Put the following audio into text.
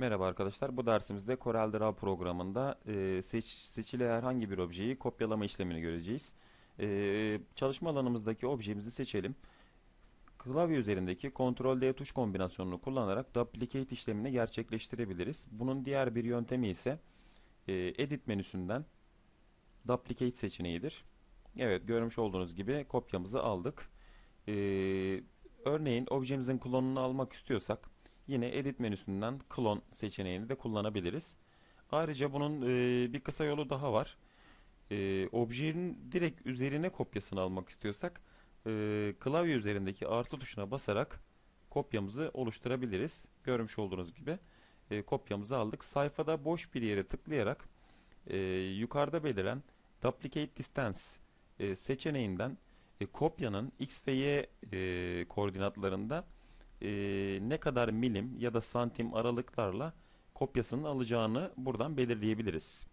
Merhaba arkadaşlar. Bu dersimizde CorelDRAW programında e, seç, seçili herhangi bir objeyi kopyalama işlemini göreceğiz. E, çalışma alanımızdaki objemizi seçelim. Klavye üzerindeki Ctrl D tuş kombinasyonunu kullanarak duplicate işlemini gerçekleştirebiliriz. Bunun diğer bir yöntemi ise e, Edit menüsünden Duplicate seçeneğidir. Evet, görmüş olduğunuz gibi kopyamızı aldık. E, örneğin objemizin klonunu almak istiyorsak Yine Edit menüsünden Clone seçeneğini de kullanabiliriz. Ayrıca bunun e, bir kısa yolu daha var. E, objenin direkt üzerine kopyasını almak istiyorsak e, klavye üzerindeki artı tuşuna basarak kopyamızı oluşturabiliriz. Görmüş olduğunuz gibi e, kopyamızı aldık. Sayfada boş bir yere tıklayarak e, yukarıda beliren Duplicate Distance e, seçeneğinden e, kopyanın X ve Y e, koordinatlarında e, ne kadar milim ya da santim aralıklarla kopyasını alacağını buradan belirleyebiliriz.